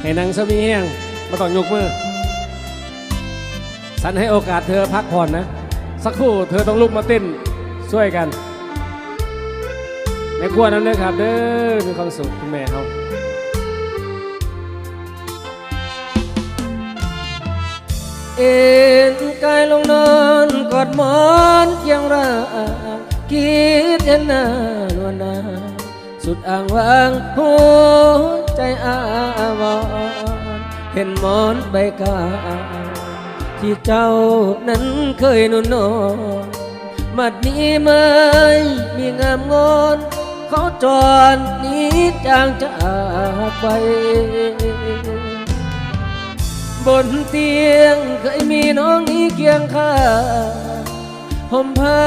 ให้นางสมีแห้งมาต้องยกมือ สันให้โอกาสเธอพักผ่อนนะ สักครู่เธอต้องลุกมาเต้นช่วยกันในครัวนั้นเลยครับ เด้อมีความสุขคุณแม่เขาเอ็นกายลงนอนกอดหมอนเคียงร่างคิดเห็นหน้านวลนาสุดอ่างวางหัว ใจอาวรเห็นหมอนใบกาที่เจ้านั้นเคยนุ่นนอนมัดนี้ไม่มีงามงอนเขาจรนี้จางจากไป บนเตียงเคยมีน้องนี้เคียงข้าห่มผ้า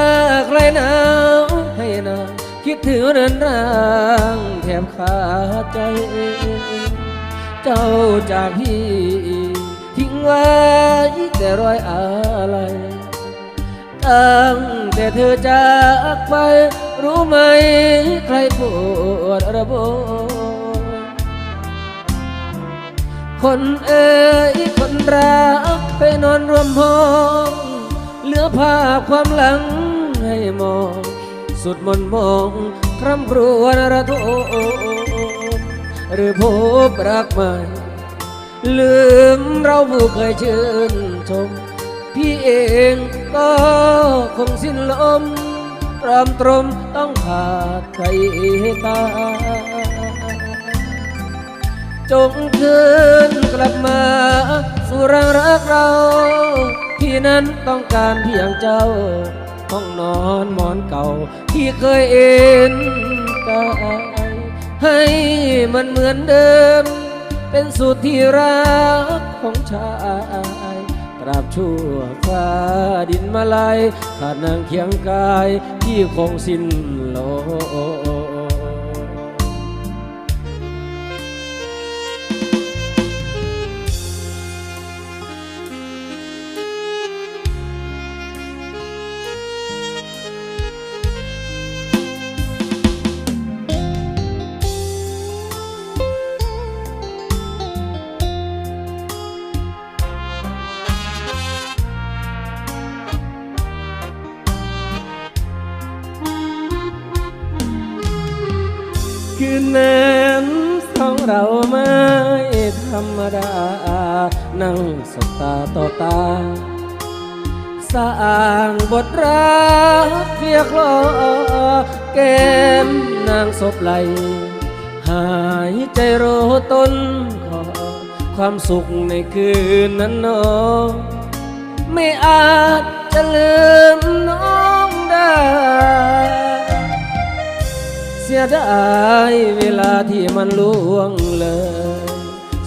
ใครหนาวให้นางคิดถึงเรือนร่างแทบขาดใจ เจ้าจากพี่ทิ้งไว้แต่รอยอะไร ตั้งแต่เธอจากไป รู้ไหมใครปวดระบมคนเอ่ยคนรักไปนอนรวมห้องเหลือภาพความหลังให้มอง สุดมนมองคร่ำครวญระทม หรือพบรักใหม่ ลืมเราผู้เคยชื่นชม พี่เองก็คงสิ้นลมตรอมตรมต้องขาดใครตายจงคืนกลับมา สู่รังรักเรา ที่นั้นต้องการเพียงเจ้า ห้องนอนหมอนเก่าที่เคยเอ็นกา ให้มันเหมือนเดิม เป็นสุดที่รักของชายตราบชั่วฟ้าดินมาลายขาดนางเคียงกายที่คงสิ้นโล คืนนั้นสองเราไม่ธรรมดา นั่งสบตาต่อตาสร้างบทรักเพียคลอแก้มนางศพไหล หายใจโรต้นขอความสุขในคืนนั้นนองไม่อาจจะลืมน้องได้ เสียดายเวลาที่มันล่วงเลย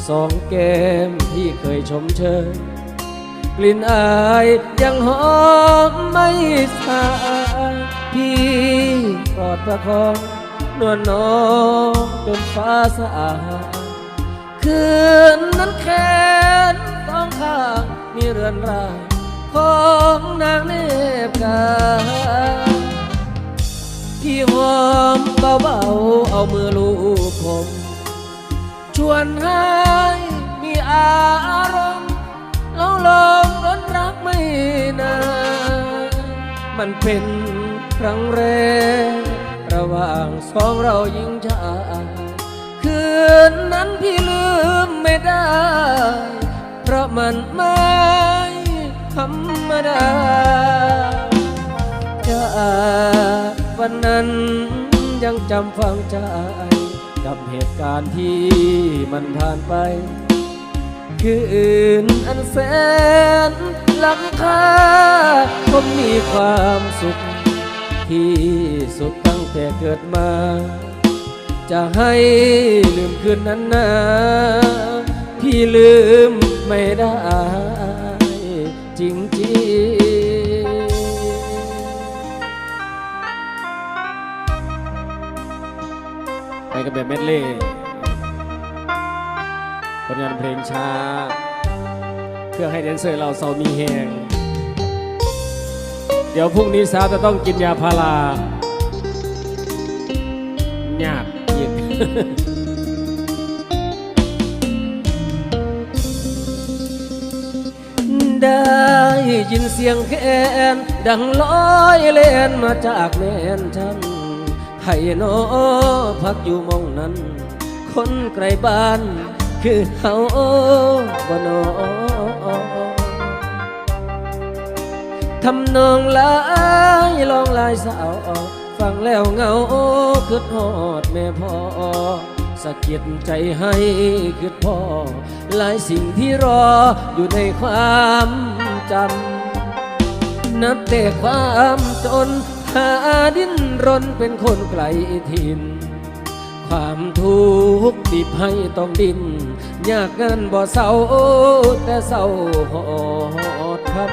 สองแก้มที่เคยชมเชยกลิ่นอายยังหอมไม่สายพี่กอดประคองนวลน้องจนฟ้าสะอาดคืนนั้นแค้นต้องข้างมีเรือนร่างของนางเนบกาย พี่หอมเบาๆเอามือลูบผม ชวนให้มีอารมณ์แล้วลมร้อนรักไม่นานมันเป็นครั้งแรก ระหว่างสองเรายิ่งชาคืนนั้นพี่ลืมไม่ได้ เพราะมันไม่ธรรมดาจาก วันนั้นยังจำฝังใจ กับเหตุการณ์ที่มันผ่านไป คืออื่นอันแสนล้ำค่าผมมีความสุข ที่สุดตั้งแต่เกิดมา จะให้ลืมคืนนั้นนะพี่ลืมไม่ได้จริง กันแบบเมดเล่ผลงานเพลงช้า เพื่อให้แดนเซอร์เราเซามีแหงเดี๋ยวพรุ่งนี้สาวจะต้องกินยาพาราหยาบหยิบได้ยินเสียงแคนดังลอยเล่นมาจากแม่นฉัน ให้นอพักอยู่มองนั้น คนไกลบ้าน คือเฮาบ่นอทำนองลายลองลายสาวฟังแล้วเงาคืดฮอดแม่พ่อสะเกิดใจให้คืดพ่อ หลายสิ่งที่รออยู่ในความจำนับแต่ความจน หาดิ้นรนเป็นคนไกลถิ่น ความทุกข์บีบให้ต้องดิ้น ยากเงินบ่เศร้าแต่เศร้าหอดคำ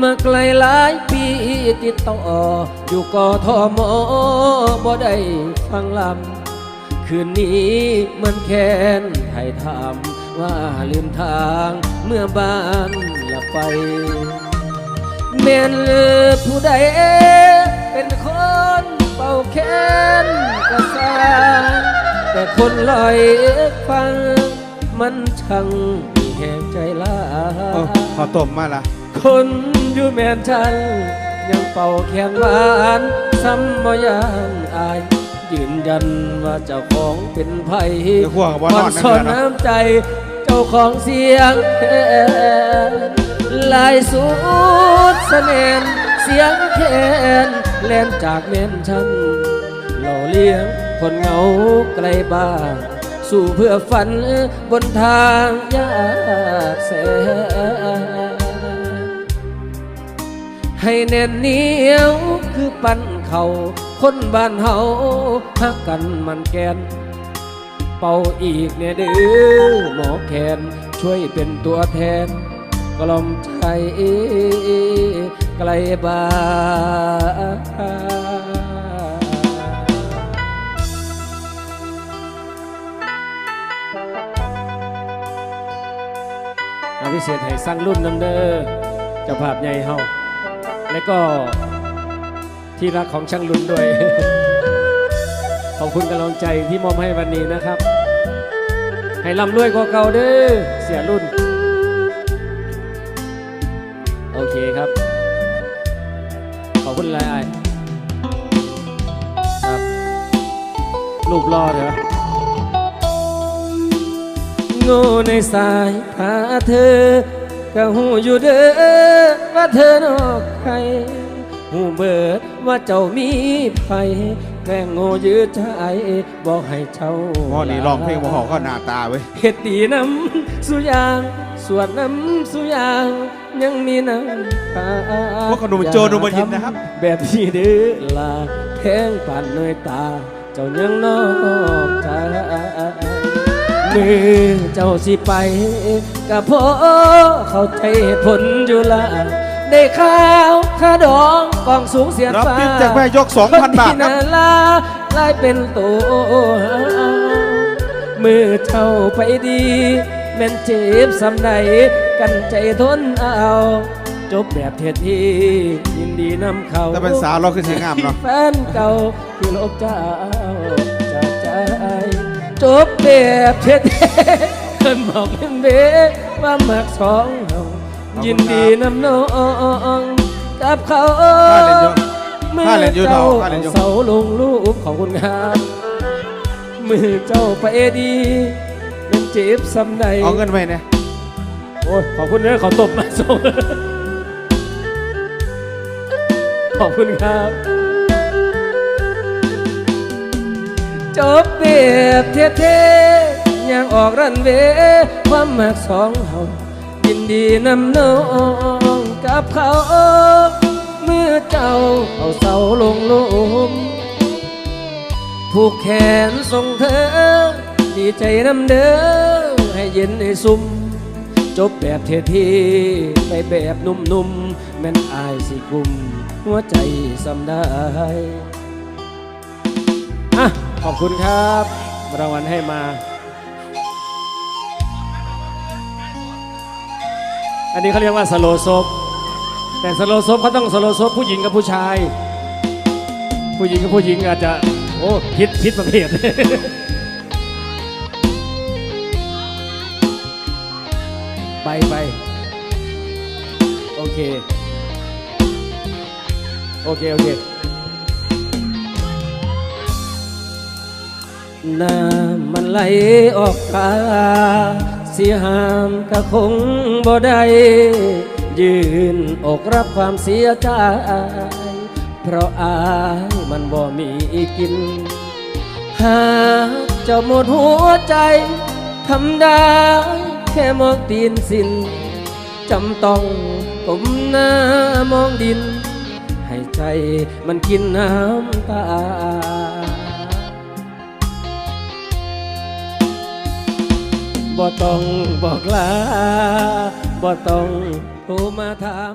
มาไกลหลายปีติดต่ออยู่กอทอมอบ่ได้ฟังลำ คืนนี้มันแค้นให้ถามว่าลืมทางเมื่อบ้านละไป แม่นหรือผู้ใดเป็นคนเป่าแค้นกระซางแต่คนลอยฟัง มันช่างมีแหงใจลาโอ้ขอต้มมาละคนอยู่แม่นฉัน ยังเป่าแขนหวานซ้ำบ่ยานอายยืนยันว่าเจ้าของเป็นไผ่เดี๋ยวขั้วกับว่านอนซ่อนนั่นแหละเนาะน้ำใจ เจ้าของเสียงแคน ลายสุดเสน่ห์เสียงแคนแล่นจากเม่นฉันหล่อเลี้ยงคนเหงาไกลบ้านสู่เพื่อฝันบนทางยากแสนให้แน่นเหนียวคือปั้นเขาคนบ้านเฮาฮักกันมันแกน เป่าอีกเนี่ยเดื้อหมอแคนช่วยเป็นตัวแทน กล่อมใจไกลบ้านอาพิเศษให้สร้างรุ่นนำเด้อเจ้าภาพใหญ่เฮาและก็ที่รักของช่างลุนด้วย ขอบคุณกำลังใจที่มอบให้วันนี้นะครับ ให้ร่ำรวยกว่าเก่าเด้อเสียรุ่น เคครับ ขอบคุณหลายๆครับ รูปรอเถอะโง่ในสายหาเธอก็หูอยู่เด้อว่าเธอนอกใครหูเบิดว่าเจ้ามีภัยแกล้งโง่ยืดใจบอกให้เจ้าหมอนี่ร้องเพลงบ่หอก็หน้าตาเว้ยเฮ็ดดีน้ำสุยาง สวดน้ำสุยางยังมีน้ำตาพวกขนมโจรอุบลยินนะครับ แบบที่เดือลาแทงผ่านเนยตา เจ้ายังนอกใจมือเจ้าสิไปกับพ่อเข้าใจเหตุผลอยู่ละได้ข้าวค่าดองกองสูงเสียรับฟ้าติ๊บจากแม่ยก2,000บาทที่ครันาบลาลายเป็นตัวมือเท่าไปดี แม่นเจ็บสำใดกันใจทนเอา จบแบบเทียทียินดีนำเขาแต่เป็นสาวเราคือเสียงงามเนาะแฟนเก่าคือโลกเจ้าจากใจ จบแบบเท่ๆเพิ่นบอกเป็นเบว่ามักสองเฮายินดีนำน้องกับเขาถ้าเล่นอยู่มือถ้าเล่นอยู่เจ้าเนาะถ้าเล่นอยู่เสาลงรูปของคุณครับมือเจ้าไปดีมัน เจ็บสำใดเอาเงินไปเนี่ยโอ้ยขอบคุณเลยขอตบมาส่งขอบคุณครับ จบแบบเท่ๆยังออกรันเวย์ความมักสองเฮายินดีนำน้องกับเขาเมื่อเจ้าเอาเสาลงหลุมผูกแขนส่งเธอ ดีใจนำเด้อ ให้เย็นให้ซุ่มจบแบบเท่ๆไปแบบนุ่มๆแม่นอายสิกลุ่มหัวใจสำได้อะขอบคุณครับรางวัลให้มา อันนี้เขาเรียกว่าสโลซบแต่สโลซบเขาต้องสโลซบผู้หญิงกับผู้ชาย ผู้หญิงกับผู้หญิงอาจจะ โอ้พิษพิษประเภท ไปไปโอเค โอเค โอเค น้ำมันไหลออกตาเสียหามก็คงบ่ได้ยืนอกรับความเสียใจ เพราะอายมันบ่มีกิน หากจะหมดหัวใจทำได้ ค่มองตีนสินจำต้องก้มหน้ามองดิน ให้ใจมันกินน้ำตา บ่ต้องบอกลา บ่ต้องโทรมาถาม